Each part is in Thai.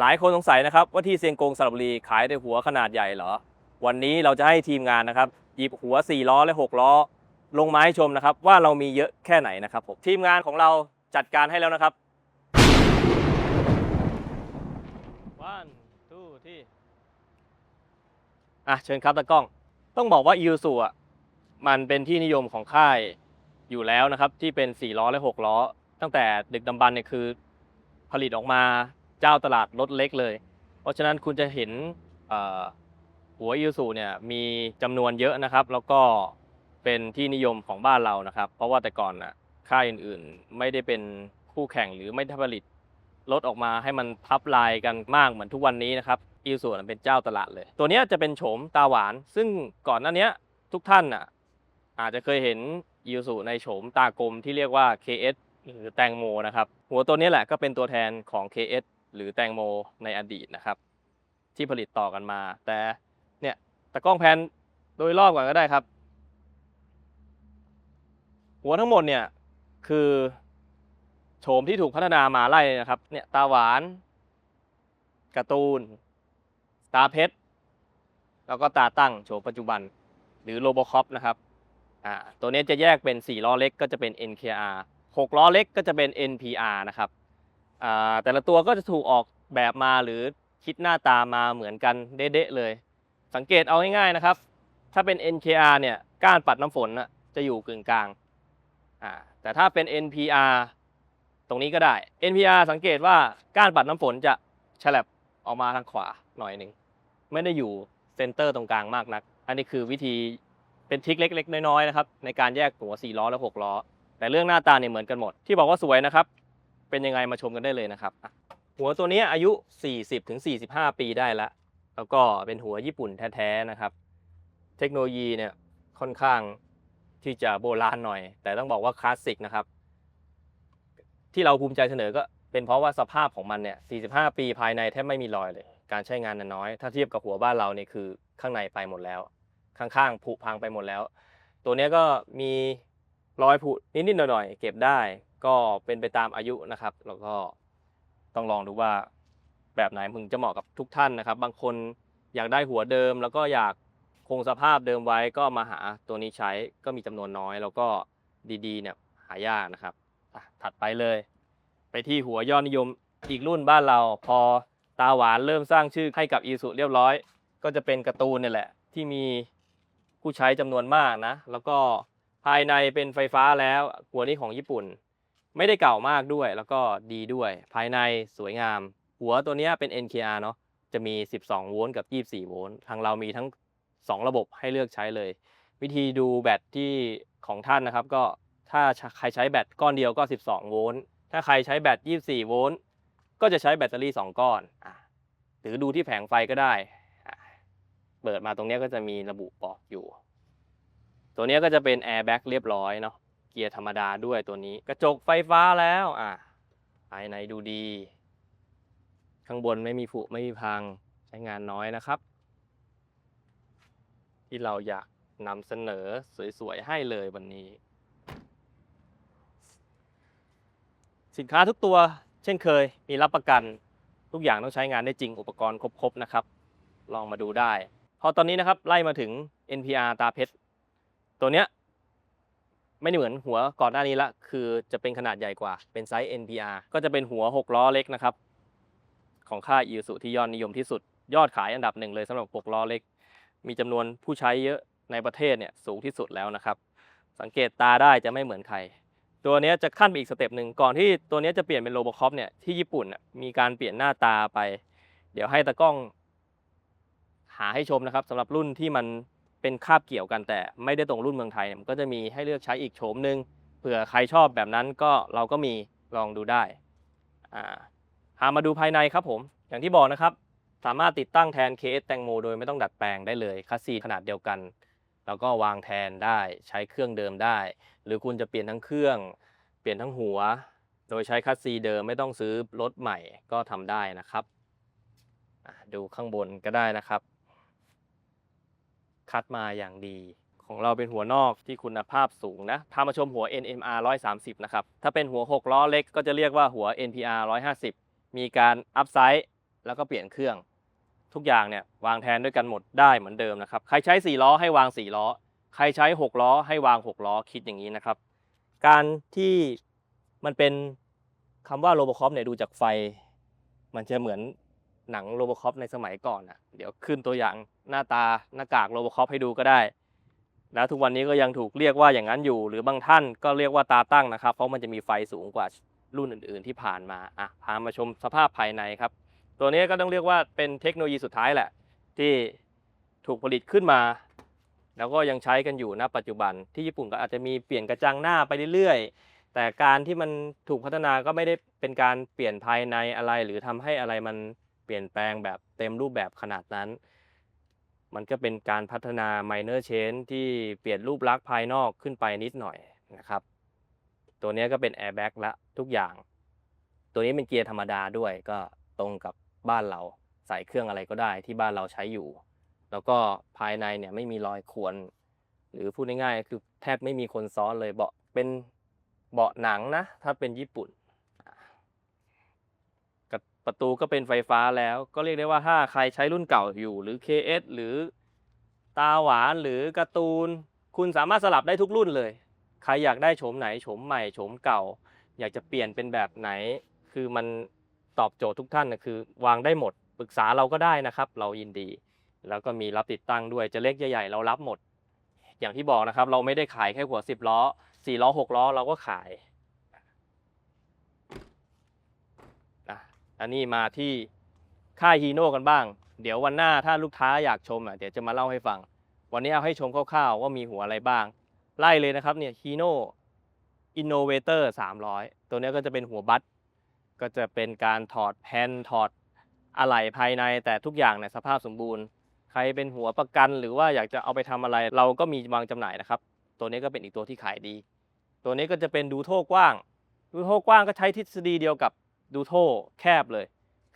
หลายคนสงสัยนะครับว่าที่เซียงกงสระบุรีขายแต่หัวขนาดใหญ่เหรอ วันนี้เราจะให้ทีมงานนะครับหยิบหัว 4 ล้อและ 6 ล้อ ลงมาให้ชมนะครับ ว่าเรามีเยอะแค่ไหนนะครับผมทีมงานของเราจัดการให้แล้วนะครับ one two ที่อะเชิญครับตากล้อง ต้องบอกว่าอี u ูอะมันเป็นที่นิยมของค่ายอยู่แล้วนะครับ ที่เป็น 4 ล้อและ 6 ล้อ ตั้งแต่ดึกดำบรรพ์เนี่ยคือผลิตออกมา เจ้าตลาดรถเล็กเลย เพราะฉะนั้นคุณจะเห็นหัวอี u ูเนี่ยมีจำนวนเยอะนะครับ แล้วก็เป็นที่นิยมของบ้านเรานะครับ เพราะว่าแต่ก่อนน่ะค่ายอื่นๆ ไม่ได้เป็นคู่แข่งหรือไม่ได้ผลิตรถออกมาให้มันพับลายกันมากเหมือนทุกวันนี้นะครับอี u ูเป็นเจ้าตลาดเลย ตัวเนี้ยจะเป็นโฉมตาหวาน ซึ่งก่อนหน้านี้ทุกท่านน่ะอาจจะเคยเห็นอี u ูในโฉมตากลมที่เรียกว่า KS หรือแตงโมนะครับ หัวตัวนี้แหละก็เป็นตัวแทนของ KS หรือแตงโมในอดีตนะครับ ที่ผลิตต่อกันมา แต่เนี่ยตะกล้องแพนโดยรอบก่อนก็ได้ครับ หัวทั้งหมดเนี่ยคือโฉมที่ถูกพัฒนามาไล่นะครับเนี่ยตาหวานการ์ตูน ตาเพชร แล้วก็ตาตั้งโฉมปัจจุบัน หรือโ o โบคอปนะครับอ่าตัวนี้จะแยกเป็น 4 ล้อเล็กก็จะเป็น NKR 6 ล้อเล็กก็จะเป็น NPR นะครับ แต่ละตัวก็จะถูกออกแบบมาหรือคิดหน้าตามาเหมือนกันเด๊ะๆเลย สังเกตเอาง่ายๆนะครับ ถ้าเป็น NKR เนี่ยก้านปัดน้ำฝนนะจะอยู่กึ่งกลางแต่ถ้าเป็น NPR ตรงนี้ก็ได้ NPR สังเกตว่าก้านปัดน้ำฝนจะฉลับออกมาทางขวาหน่อยหนึ่งไม่ได้อยู่เซนเตอร์ตรงกลางมากนัก อันนี้คือวิธีเป็นทริคเล็ก ๆ น้อยๆนะครับในการแยกหัว4ล้อและ6ล้อ แต่เรื่องหน้าตาเนี่ยเหมือนกันหมด ที่บอกว่าสวยนะครับ เป็นยังไงมาชมกันได้เลยนะครับ หัวตัวนี้อายุ 40-45 ปีได้แล้ว แล้วก็เป็นหัวญี่ปุ่นแท้ๆนะครับ เทคโนโลยีเนี่ยค่อนข้างที่จะโบราณหน่อย แต่ต้องบอกว่าคลาสสิกนะครับ ที่เราภูมิใจเสนอก็เป็นเพราะว่าสภาพของมันเนี่ย 45 ปีภายในแทบไม่มีรอยเลย การใช้งานน้อย ถ้าเทียบกับหัวบ้านเราเนี่ยคือข้างในไปหมดแล้ว ข้างๆผุพังไปหมดแล้ว ตัวนี้ก็มีรอยผุนิดๆหน่อยๆเก็บได้ ก็เป็นไปตามอายุนะครับ แล้วก็ต้องลองดูว่าแบบไหนมึงจะเหมาะกับทุกท่านนะครับ บางคนอยากได้หัวเดิม แล้วก็อยากคงสภาพเดิมไว้ก็มาหาตัวนี้ใช้ก็มีจำนวนน้อย แล้วก็ดีๆเนี่ยหายากนะครับถัดไปเลย ไปที่หัวยอดนิยมอีกรุ่นบ้านเรา พอตาหวานเริ่มสร้างชื่อให้กับอีสุเรียบร้อย ก็จะเป็นการ์ตูนเนี่ยแหละ ที่มีผู้ใช้จำนวนมากนะ แล้วก็ภายในเป็นไฟฟ้าแล้วหัวนี้ของญี่ปุ่น ไม่ได้เก่ามากด้วย แล้วก็ดีด้วย ภายในสวยงาม หัวตัวนี้เป็น NKR เนาะจะมี 12 โวลต์กับ 24 โวลต์ทางเรามีทั้ง 2 ระบบให้เลือกใช้เลย วิธีดูแบตที่ของท่านนะครับ ก็ถ้าใครใช้แบตก้อนเดียวก็ 12 โวลต์ถ้าใครใช้แบต 24 โวลต์ก็จะใช้แบตเตอรี่ 2 ก้อนหรือดูที่แผงไฟก็ได้ เปิดมาตรงนี้ก็จะมีระบุบอกอยู่ ตัวนี้ก็จะเป็นแอร์แบ็กเรียบร้อยเนาะ กียร์ธรรมดาด้วยตัวนี้ กระจกไฟฟ้าแล้วอะภายในดูดี ข้างบนไม่มีผุไม่มีพังใช้งานน้อยนะครับ ที่เราอยากนำเสนอสวยๆให้เลยวันนี้ สินค้าทุกตัวเช่นเคยมีรับประกันทุกอย่างต้องใช้งานได้จริงอุปกรณ์ครบๆนะครับ ลองมาดูได้ พอตอนนี้นะครับไล่มาถึง NPR ตาเพชรตัวเนี้ย ไม่ได้เหมือนหัวก่อนหน้านี้ละ คือจะเป็นขนาดใหญ่กว่า เป็นไซส์ NPR ก็จะเป็นหัว 6 ล้อเล็กนะครับ ของค่ายอีสุที่ยอดนิยมที่สุด ยอดขายอันดับหนึ่งเลยสำหรับ 6 ล้อเล็ก มีจำนวนผู้ใช้เยอะในประเทศเนี่ยสูงที่สุดแล้วนะครับ สังเกตตาได้จะไม่เหมือนใคร ตัวนี้จะขั้นไปอีกสเต็ปหนึ่งก่อนที่ตัวนี้จะเปลี่ยนเป็นโรบอคอปเนี่ยที่ญี่ปุ่นมีการเปลี่ยนหน้าตาไป เดี๋ยวให้ตากล้องหาให้ชมนะครับสำหรับรุ่นที่มัน เป็นคาบเกี่ยวกันแต่ไม่ได้ตรงรุ่นเมืองไทยเนี่ยมันก็จะมีให้เลือกใช้อีกโฉมหนึ่งเผื่อใครชอบแบบนั้นก็เราก็มีลองดูได้อ่าพามาดูภายในครับผม อย่างที่บอกนะครับ สามารถติดตั้งแทน KS แตงโมโดยไม่ต้องดัดแปลงได้เลยคัสซีขนาดเดียวกัน แล้วก็วางแทนได้ใช้เครื่องเดิมได้ หรือคุณจะเปลี่ยนทั้งเครื่อง เปลี่ยนทั้งหัว โดยใช้คัสซีเดิมไม่ต้องซื้อรถใหม่ก็ทำได้นะครับดูข้างบนก็ได้นะครับ คัดมาอย่างดี ของเราเป็นหัวนอกที่คุณภาพสูงนะพามาชมหัว NMR 130 นะครับ ถ้าเป็นหัว 6 ล้อเล็กก็จะเรียกว่าหัว NPR 150 มีการอัพไซด์แล้วก็เปลี่ยนเครื่อง ทุกอย่างเนี่ยวางแทนด้วยกันหมดได้เหมือนเดิมนะครับ ใครใช้ 4 ล้อให้วาง 4 ล้อ ใครใช้ 6 ล้อให้วาง 6 ล้อคิดอย่างนี้นะครับ การที่มันเป็นคำว่าโรบคอปเนี่ยดูจากไฟ มันจะเหมือน หนังโรบอคอปในสมัยก่อนอะ เดี๋ยวขึ้นตัวอย่างหน้าตาหน้ากากโรบอคอปให้ดูก็ได้ แล้วทุกวันนี้ก็ยังถูกเรียกว่าอย่างนั้นอยู่ หรือบางท่านก็เรียกว่าตาตั้งนะครับ เพราะมันจะมีไฟสูงกว่ารุ่นอื่น ๆ ที่ผ่านมาอะพามาชมสภาพภายในครับ ตัวนี้ก็ต้องเรียกว่าเป็นเทคโนโลยีสุดท้ายแหละ ที่ถูกผลิตขึ้นมา แล้วก็ยังใช้กันอยู่ณปัจจุบันที่ญี่ปุ่นก็อาจจะมีเปลี่ยนกระจังหน้าไปเรื่อยๆ แต่การที่มันถูกพัฒนาก็ไม่ได้เป็นการเปลี่ยนภายในอะไร หรือทำให้อะไรมัน เปลี่ยนแปลงแบบเต็มรูปแบบขนาดนั้น มันก็เป็นการพัฒนา minor change ที่เปลี่ยนรูปลักษณ์ภายนอกขึ้นไปนิดหน่อยนะครับ ตัวนี้ก็เป็น airbag ละทุกอย่าง ตัวนี้เป็นเกียร์ธรรมดาด้วยก็ตรงกับบ้านเราใส่เครื่องอะไรก็ได้ที่บ้านเราใช้อยู่ แล้วก็ภายในเนี่ยไม่มีรอยข่วนหรือพูดง่ายๆคือแทบไม่มีคนซ้อนเลยเบาะเป็นเบาะหนังนะ ถ้าเป็นญี่ปุ่น ประตูก็เป็นไฟฟ้าแล้ว ก็เรียกได้ว่าถ้าใครใช้รุ่นเก่าอยู่หรือ KS หรือตาหวานหรือการ์ตูน คุณสามารถสลับได้ทุกรุ่นเลย ใครอยากได้โฉมไหนโฉมใหม่โฉมเก่า อยากจะเปลี่ยนเป็นแบบไหน คือมันตอบโจทย์ทุกท่านนะคือ วางได้หมดปรึกษาเราก็ได้นะครับ เรายินดี แล้วก็มีรับติดตั้งด้วยจะเล็กใหญ่เรารับหมด อย่างที่บอกนะครับ เราไม่ได้ขายแค่หัว 10 ล้อ4ล้อ6ล้อเราก็ขายนะ อันนี้มาที่ค่ายฮีโน่กันบ้าง เดี๋ยววันหน้าถ้าลูกค้าอยากชมอะเดี๋ยวจะมาเล่าให้ฟัง วันนี้เอาให้ชมคร่าวๆว่ามีหัวอะไรบ้าง ไล่เลยนะครับเนี่ยฮีโน่ Innovator 300 ตัวนี้ก็จะเป็นหัวบัสก็จะเป็นการถอดแผ่นถอดอะไหล่ภายในแต่ทุกอย่างในยสภาพสมบูรณ์ ใครเป็นหัวประกันหรือว่าอยากจะเอาไปทำอะไร เราก็มีวางจำหน่ายนะครับ ตัวนี้ก็เป็นอีกตัวที่ขายดี ตัวนี้ก็จะเป็นดูโท่กว้าง ดูโท่กว้างก็ใช้ทฤษฎีเดียวกับ ดูโท่แคบเลย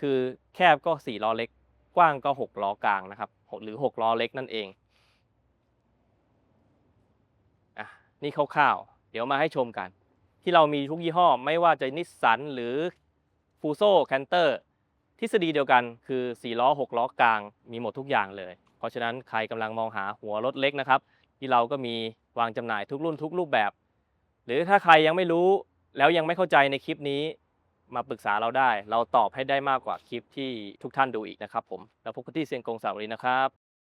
คือแคบก็ 4 ล้อเล็ก กว้างก็ 6 ล้อกลางนะครับหรือ 6 ล้อเล็กนั่นเองอะนี่คร่าวๆ เดี๋ยวมาให้ชมกัน ที่เรามีทุกยี่ห้อไม่ว่าจะนิสสันหรือฟูโซแคนเตอร์ทฤษฎีเดียวกันคือ 4 ล้อ 6 ล้อกลางมีหมดทุกอย่างเลย เพราะฉะนั้นใครกำลังมองหาหัวรถเล็กนะครับที่เราก็มีวางจำหน่ายทุกรุ่นทุกรูปแบบ หรือถ้าใครยังไม่รู้แล้วยังไม่เข้าใจในคลิปนี้ มาปรึกษาเราได้ เราตอบให้ได้มากกว่าคลิปที่ทุกท่านดูอีกนะครับผม แล้วพบกันที่เซียงกงสาวรีนะครับ